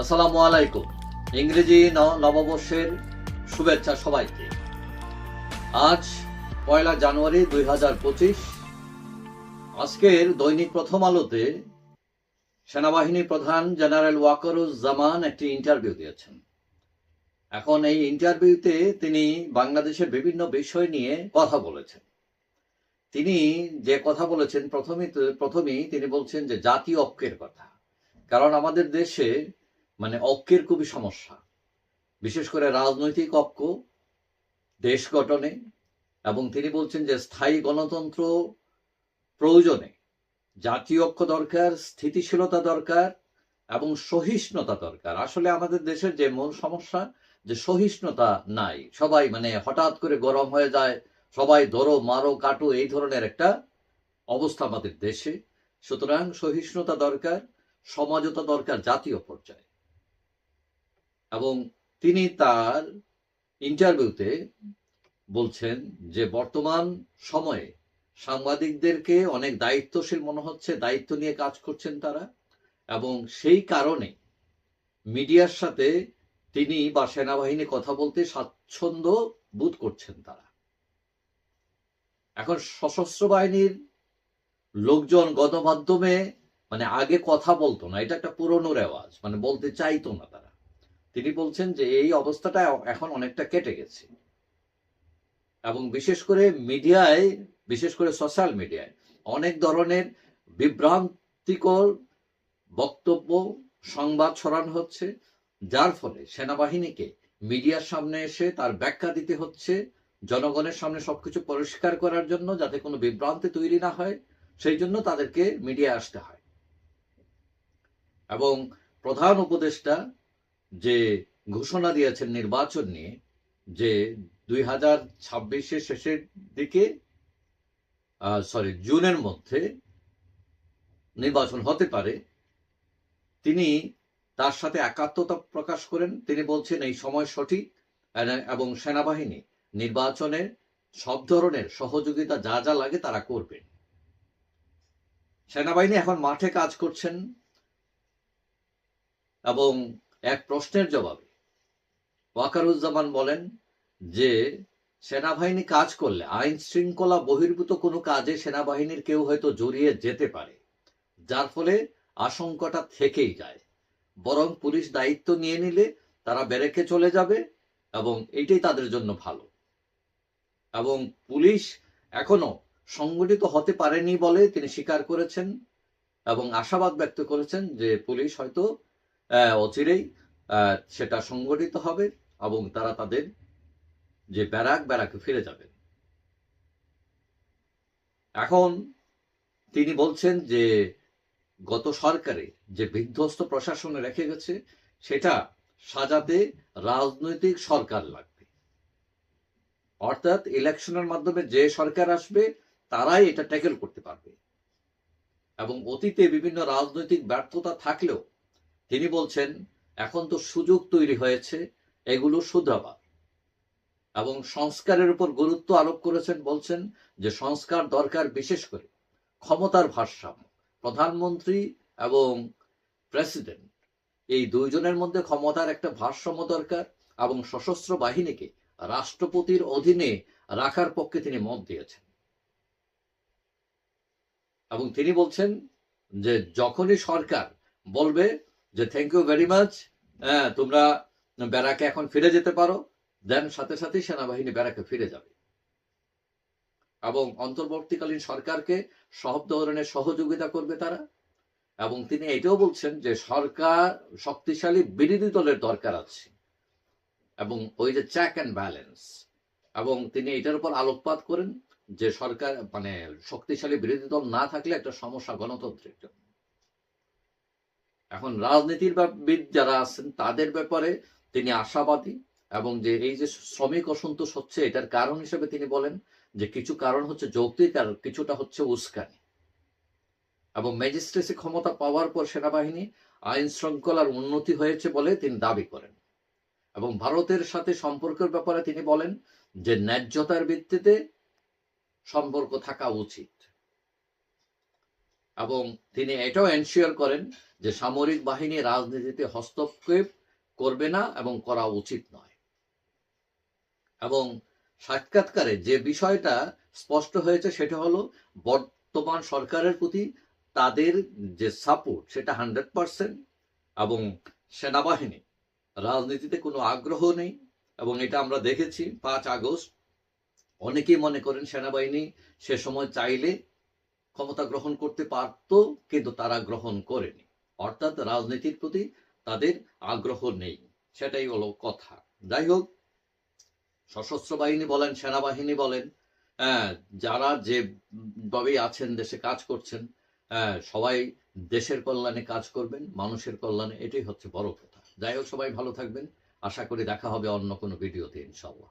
আসসালামু আলাইকুম। ইংরেজি নববর্ষের শুভেচ্ছা সবাইকে। আজ পয়লা জানুয়ারি দুই হাজার পঁচিশ। আজকের দৈনিক প্রথম আলোতে সেনাবাহিনী প্রধান জেনারেল ওয়াকারুজ্জামান একটি ইন্টারভিউ দিয়েছেন। এখন এই ইন্টারভিউতে তিনি বাংলাদেশের বিভিন্ন বিষয় নিয়ে কথা বলেছেন। তিনি যে কথা বলেছেন, প্রথমে প্রথমেই তিনি বলছেন যে জাতীয় ঐক্যের কথা। কারণ আমাদের দেশে মানে ঐক্যের খুবই সমস্যা। বিশেষ করে রাজনৈতিক ঐক্য, দেশ গঠনে, এবং তিনি বলছেন যে স্থায়ী গণতন্ত্র প্রয়োজনে জাতীয় ঐক্য দরকার, স্থিতিশীলতা দরকার, এবং সহিষ্ণুতা দরকার। আসলে আমাদের দেশের যে মূল সমস্যা, যে সহিষ্ণুতা নাই। সবাই মানে হঠাৎ করে গরম হয়ে যায়, সবাই ধরো, মারো, কাটো, এই ধরনের একটা অবস্থা আমাদের দেশে। সুতরাং সহিষ্ণুতা দরকার সমাজতা দরকার জাতীয় পর্যায়ে। এবং তিনি তার ইন্টারভিউতে বলছেন যে বর্তমান সময়ে সাংবাদিকদেরকে অনেক দায়িত্বশীল মনে হচ্ছে, দায়িত্ব নিয়ে কাজ করছেন তারা এবং সেই কারণে মিডিয়ার সাথে তিনি বা সেনাবাহিনী কথা বলতে স্বাচ্ছন্দ্য বোধ করছেন তারা। এখন সশস্ত্র বাহিনীর লোকজন গণমাধ্যমে মানে আগে কথা বলতো না, এটা একটা পুরনো রেওয়াজ মানে বলতে চাইতো না তারা। তিনি বলছেন যে এই অবস্থাটা এখন অনেকটা কেটে গেছে। এবং বিশেষ করে মিডিয়ায়, বিশেষ করে সোশ্যাল মিডিয়ায় অনেক ধরনের বিভ্রান্তিকর বক্তব্য, সংবাদ ছড়ানো হচ্ছে, যার ফলে সেনাবাহিনীকে মিডিয়ার সামনে এসে তার ব্যাখ্যা দিতে হচ্ছে, জনগণের সামনে সবকিছু পরিষ্কার করার জন্য যাতে কোনো বিভ্রান্তি তৈরি না হয়, সেই জন্য তাদেরকে মিডিয়া আসতে হয়। এবং প্রধান উপদেষ্টা যে ঘোষণা দিয়েছেন নির্বাচন নিয়ে যে দুই হাজার ছাব্বিশের শেষের দিকে সরি জুনের মধ্যে নির্বাচন হতে পারে, তিনি তার সাথে একাত্মতা প্রকাশ করেন। তিনি বলছেন এই সময় সঠিক এবং সেনাবাহিনী নির্বাচনে সব ধরনের সহযোগিতা যা যা লাগে তারা করবেন সেনাবাহিনী এখন মাঠে কাজ করছেন এবং এক প্রশ্নের জবাবে। ওয়াকারুজ্জামান বলেন যে, সেনাবাহিনী কাজ করলে আইন শৃঙ্খলা বহির্ভূত কোনো কাজে সেনাবাহিনীর কেউ হয়তো জড়িয়ে যেতে পারে, যার ফলে আশঙ্কাটা থেকেই যায়। বরং পুলিশ দায়িত্ব নিয়ে নিলে তারা বেরেকে চলে যাবে এবং এটাই তাদের জন্য ভালো। এবং পুলিশ এখনও সংগঠিত হতে পারেনি বলে তিনি স্বীকার করেছেন এবং আশাবাদ ব্যক্ত করেছেন যে পুলিশ হয়তো অচিরেই সেটা সংগঠিত হবে এবং তারা তাদের যে ব্যারাক ব্যারাকে ফিরে যাবেন। এখন তিনি বলছেন যে গত সরকারে যে বিধ্বস্ত প্রশাসনে রেখে গেছে, সেটা সাজাতে রাজনৈতিক সরকার লাগবে। অর্থাৎ ইলেকশনের মাধ্যমে যে সরকার আসবে, তারাই এটা ট্যাকেল করতে পারবে। এবং অতীতে বিভিন্ন রাজনৈতিক ব্যর্থতা থাকলেও তিনি বলছেন, এখন তো সুযোগ তৈরি হয়েছে, এগুলো শুধরাবার। এবং সংস্কারের উপর গুরুত্ব আরোপ করেছেন, বলছেন যে সংস্কার দরকার বিশেষ করে ক্ষমতার ভারসাম্য। প্রধানমন্ত্রী এবং প্রেসিডেন্ট, এই দুইজনের মধ্যে ক্ষমতার একটা ভারসাম্য দরকার এবং সশস্ত্র বাহিনীকে রাষ্ট্রপতির অধীনে রাখার পক্ষে তিনি মত দিয়েছেন। এবং তিনি বলছেন যে যখনই সরকার বলবে যে থ্যাংক ইউ ভেরি মাচ হ্যাঁ তোমরা ব্যারাকে এখন ফিরে যেতে পারো দেন সাথে সাথে সেনাবাহিনী ব্যারাকে ফিরে যাবে। এবং অন্তর্বর্তীকালীন সরকারকে সব ধরনের সহযোগিতা করবে তারা। এবং তিনি এটাও বলছেন যে সরকার শক্তিশালী বিরোধী দলের দরকার আছে। এবং ওই যে চেক অ্যান্ড ব্যালেন্স এবং তিনি এটার উপর আলোকপাত করেন যে সরকার মানে শক্তিশালী বিরোধী দল না থাকলে একটা সমস্যা গণতন্ত্রের জন্য। এখন রাজনীতির বিদ যারা আছেন, তাদের ব্যাপারে তিনি আশাবাদী এবং যে এই যে শ্রমিক অসন্তোষ হচ্ছে, এটার কারণ হিসেবে তিনি বলেন যে কিছু কারণ হচ্ছে যৌক্তিক আর কিছুটা হচ্ছে উস্কানি। এবং ম্যাজিস্ট্রেসি ক্ষমতা পাওয়ার পর সেনাবাহিনী আইন শৃঙ্খলার উন্নতি হয়েছে বলে তিনি দাবি করেন। এবং ভারতের সাথে সম্পর্কের ব্যাপারে তিনি বলেন যে ন্যায্যতার ভিত্তিতে সম্পর্ক থাকা উচিত। এবং তিনি এটাও এনশিওর করেন যে সামরিক বাহিনী রাজনীতিতে হস্তক্ষেপ করবে না এবং করা উচিত নয়। এবং সাক্ষাৎকারে যে বিষয়টা স্পষ্ট হয়েছে সেটা হলো, বর্তমান সরকারের প্রতি তাদের যে সাপোর্ট সেটা হান্ড্রেড পার্সেন্ট এবং সেনাবাহিনী, রাজনীতিতে কোনো আগ্রহ নেই এবং এটা আমরা দেখেছি, পাঁচ আগস্ট, অনেকেই মনে করেন সেনাবাহিনী সে সময় চাইলে ক্ষমতা গ্রহণ করতে পারত কিন্তু তারা গ্রহণ করেনি। অর্থাৎ রাজনীতির প্রতি তাদের আগ্রহ নেই। সেটাই হলো কথা। যাই হোক সশস্ত্র বাহিনী বলেন সেনাবাহিনী বলেন হ্যাঁ, যারা যে ভাবে আছেন দেশে কাজ করছেন হ্যাঁ, সবাই দেশের কল্যাণে কাজ করবেন মানুষের কল্যাণে এটাই হচ্ছে বড় কথা। যাই হোক সবাই ভালো থাকবেন। আশা করি দেখা হবে অন্য কোনো ভিডিওতে ইনশাল্লাহ